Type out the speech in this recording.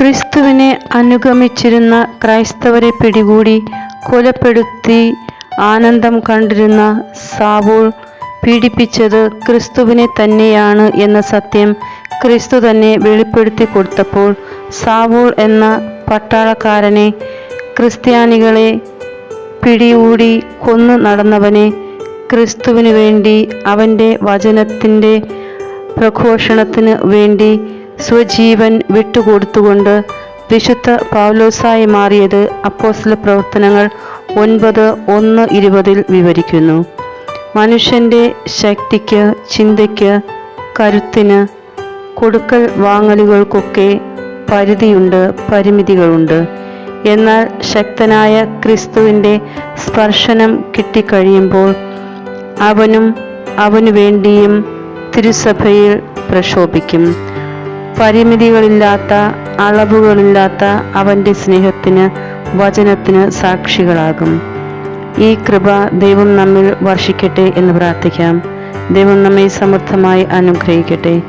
ക്രിസ്തുവിനെ അനുഗമിച്ചിരുന്ന ക്രൈസ്തവരെ പിടികൂടി കൊലപ്പെടുത്തി ആനന്ദം കണ്ടിരുന്ന സാവൂൾ പീഡിപ്പിച്ചത് ക്രിസ്തുവിനെ തന്നെയാണ് എന്ന സത്യം ക്രിസ്തു തന്നെ വെളിപ്പെടുത്തി കൊടുത്തപ്പോൾ സാവൂൾ എന്ന പട്ടാളക്കാരനെ ക്രിസ്ത്യാനികളെ പിടികൂടി കൊന്നു നടന്നവനെ ക്രിസ്തുവിനു വേണ്ടി അവന്റെ വചനത്തിന്റെ പ്രഘോഷണത്തിന് വേണ്ടി സ്വജീവൻ വിട്ടുകൊടുത്തുകൊണ്ട് വിശുദ്ധ പൗലോസായി മാറിയത് അപ്പോസ്ല പ്രവർത്തനങ്ങൾ ഒൻപത് ഒന്ന് ഇരുപതിൽ വിവരിക്കുന്നു. മനുഷ്യന്റെ ശക്തിക്ക് ചിന്തയ്ക്ക് കരുത്തിന് കൊടുക്കൽ വാങ്ങലുകൾക്കൊക്കെ പരിധിയുണ്ട് പരിമിതികളുണ്ട്. എന്നാൽ ശക്തനായ ക്രിസ്തുവിന്റെ സ്പർശനം കിട്ടിക്കഴിയുമ്പോൾ അവനും അവനു വേണ്ടിയും തിരുസഭയിൽ പ്രക്ഷോഭിക്കും. പരിമിതികളില്ലാത്ത അളവുകളില്ലാത്ത അവന്റെ സ്നേഹത്തിന് വചനത്തിന് സാക്ഷികളാകും. ഈ കൃപ ദൈവം നമ്മിൽ വർഷിക്കട്ടെ എന്ന് പ്രാർത്ഥിക്കാം. ദൈവം നമ്മെ സമൃദ്ധമായി അനുഗ്രഹിക്കട്ടെ.